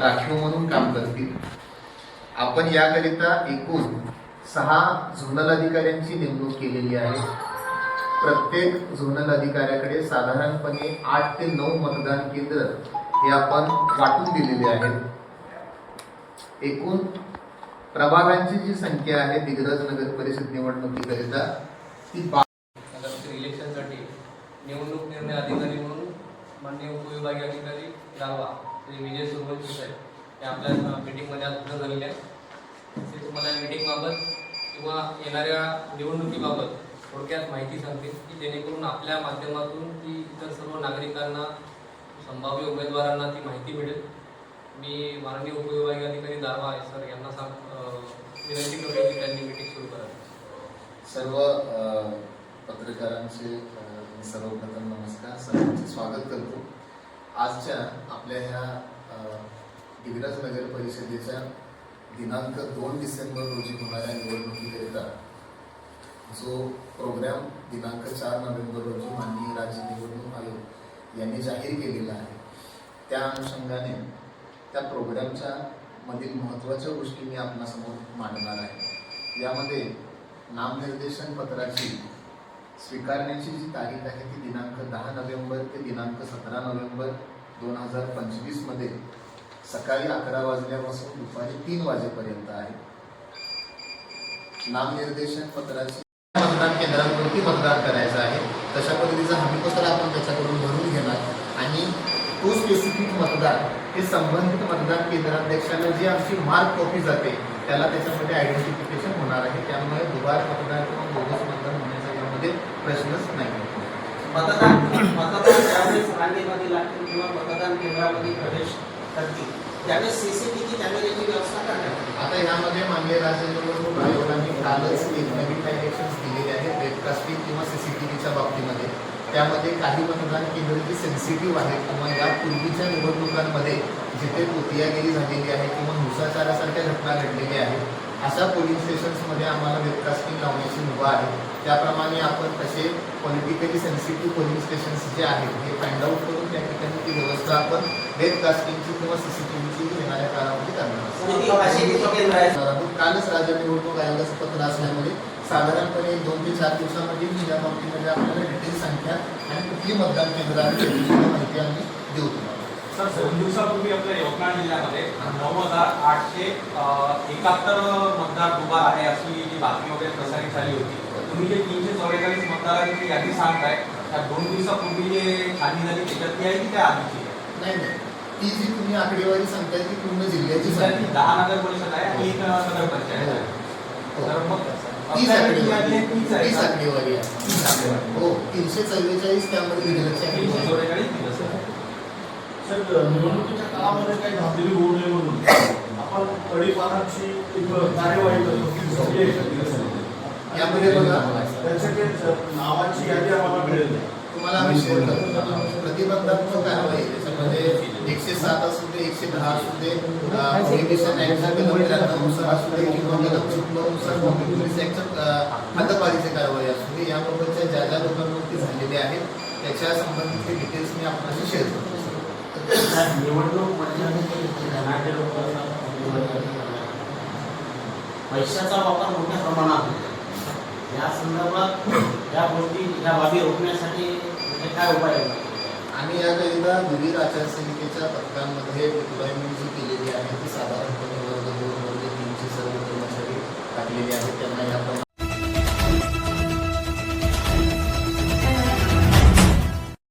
राखीव म्हणून काम करतील. आपण याकरिता एकूण सहा झोनल अधिकाऱ्यांची नेमणूक केलेली आहे. प्रत्येक झोनल अधिकाऱ्याकडे साधारणपणे आठ ते नऊ मतदान केंद्र हे आपण वाटून दिलेले आहेत. एकूण प्रभागांची जी संख्या आहे दिग्रज नगर परिषद निवडणुकीकरिता ती बा इलेक्शनसाठी निवडणूक निर्णय अधिकारी म्हणून माननीय उपविभागीय अधिकारी गावा श्री विजय सुरवंशी साहेब हे आपल्या मीटिंगमध्ये आज हजर झालेले आहेत. ते तुम्हाला या मीटिंगबाबत किंवा येणाऱ्या निवडणुकीबाबत थोडक्यात माहिती सांगतील की जेणेकरून आपल्या माध्यमातून ती इतर सर्व नागरिकांना संभाव्य उमेदवारांना ती माहिती मिळेल. मी माननीय उपविभागीय अधिकारी दावा आहे सर यांना सांग विनंती करतो की त्यांनी मीटिंग सुरू करावी सर्व पत्रकारांचे सर्वप्रथम नमस्कार. सर्वांचे स्वागत करतो. आजच्या आपल्या ह्या अ, दिग्रज नगर परिषदेच्या दिनांक दोन डिसेंबर रोजी होणाऱ्या निवडणुकीकरिता जो प्रोग्राम दिनांक चार नोव्हेंबर रोजी माननीय राज्य निवडणूक आयोग यांनी जाहीर केलेला आहे त्या अनुषंगाने त्या प्रोग्रामच्या मधील महत्त्वाच्या गोष्टी मी आपणासमोर मांडणार आहे. यामध्ये नामनिर्देशन पत्राची स्वीकारण्याची जी तारीख आहे ती दिनांक दहा नोव्हेंबर ते दिनांक सतरा नोव्हेंबर दोन हजार पंचवीसमध्ये सकाळी अकरा वाजल्यापासून दुपारी तीन वाजेपर्यंत आहे. नामनिर्देशन पत्राची मतदान केंद्रांवरती मतदान करायचं आहे. तशा पद्धतीचा हमीपत्र आपण त्याच्याकडून भरून घेणार. आणि तो स्पेसिफिक मतदार हे संबंधित मतदान केंद्राध्यक्षाला जी आमची मार्क कॉपी जाते त्याला त्याच्यामध्ये आयडेंटिफिकेशन होणार आहे. त्यामुळे दुबार मतदार किंवा बोगस प्रश्नच नाही. मतदान मतदान ज्यावेळेस रांगेमध्ये लागतील किंवा मतदान केंद्रामध्ये प्रवेश करतील त्यावेळेस सीसीटीव्ही कॅमेऱ्याची व्यवस्था करण्यात आता यामध्ये माननीय राज्य निवडणूक आयोगाने कालच एक नवीन डायरेक्शन दिलेले आहेत वेबकास्टिंग किंवा सीसीटीव्हीच्या बाबतीमध्ये. त्यामध्ये काही मतदान केंद्र जी सेन्सिटिव्ह आहेत किंवा यापूर्वीच्या निवडणुकांमध्ये जिथे पोतियागिरी झालेली आहे किंवा हिंसाचारासारख्या घटना घडलेल्या आहेत अशा पोलिंग स्टेशन्समध्ये आम्हाला वेबकास्टिंग लावण्याची मुभा आहे. त्याप्रमाणे आपण तसे पॉलिटिकली सेन्सिटिव्ह पोलिंग स्टेशन्स जे आहेत हे फाइंड आउट करून त्या ठिकाणी ती व्यवस्था आपण वेबकास्टिंगची किंवा सीसीटीव्हीची येणाऱ्या काळामध्ये करणार आहोत. किती अशी किती केंद्र आहेत करणार आहोत. कालच राज्य निवडणूक आयोगाचं पत्र असल्यामुळे साधारणपणे दोन ते चार दिवसामध्ये या बाबतीमध्ये आपल्याला डिटेल संख्या आणि कुठली मतदान केंद्र आहे माहिती आम्ही देऊ तुम्हाला सर दोन दिवसापूर्वी आपल्या यवतमाळ जिल्ह्यामध्ये नऊ हजार आठशे एकाहत्तर मतदार दुबार आहे अशी जी बातमी वगैरे प्रसारित झाली होती तुम्ही जे तीनशे चौवेचाळीस मतदारांची यादी सांगताय त्या दोन दिवसापूर्वी जे छाननी झाली त्याच्यातली आहे की त्या आधीची आहे? नाही नाही ती जी तुम्ही आकडेवारी सांगताय ती पूर्ण जिल्ह्याची सर, ती सांगताय. दहा नगर परिषद आहे आणि एक नगर पंचायत आहे हो. तर मग तीच आकडेवारी आहे तीच आहे तीच का? आकडेवारी आहे तीच आकडेवारी. हो तीनशे चव्वेचाळीस त्यामध्ये दिलेलं आहे. तीनशे चौवेचाळीस दिवस आहे. सर निवडणुकीच्या काळामध्ये काही धांदली होऊ नये म्हणून आपण तडीपानाची एक कार्यवाही करतो की सगळे एकत्रित झाले. यामध्ये बघा नावाची यादी आम्हाला मिळेल तुम्हाला आम्ही प्रतिबंधात्मक कारवाई त्याच्यामध्ये एकशे सात असू दे एकशे दहा असू दे प्रोहिबिशन ऍक्टच्या कलम असू दे किंवा कलम चुकलोनुसार पोलीस ऍक्टच्या कारवाई असू दे याबाबतच्या ज्या ज्या लोकांवरती झालेल्या आहेत त्याच्या संबंधितचे डिटेल्स मी आपल्याशी शेअर करतो. निवडणूक म्हटल्यानंतर धनाढ्य लोकांना पैशाचा वापर मोठ्या प्रमाणात होतो. या संदर्भात या गोष्टी या बाबी रोखण्यासाठी म्हणजे काय उपाय आहे आणि याकरिता विविध आचारसंहितेच्या तक्त्यांमध्ये डिप्लॉयमेंट जी केलेली आहे ती साधारणपणे वर्ग दोन वर्ग तीनचे सर्व कर्मचारी टाकलेले आहेत. त्यांना या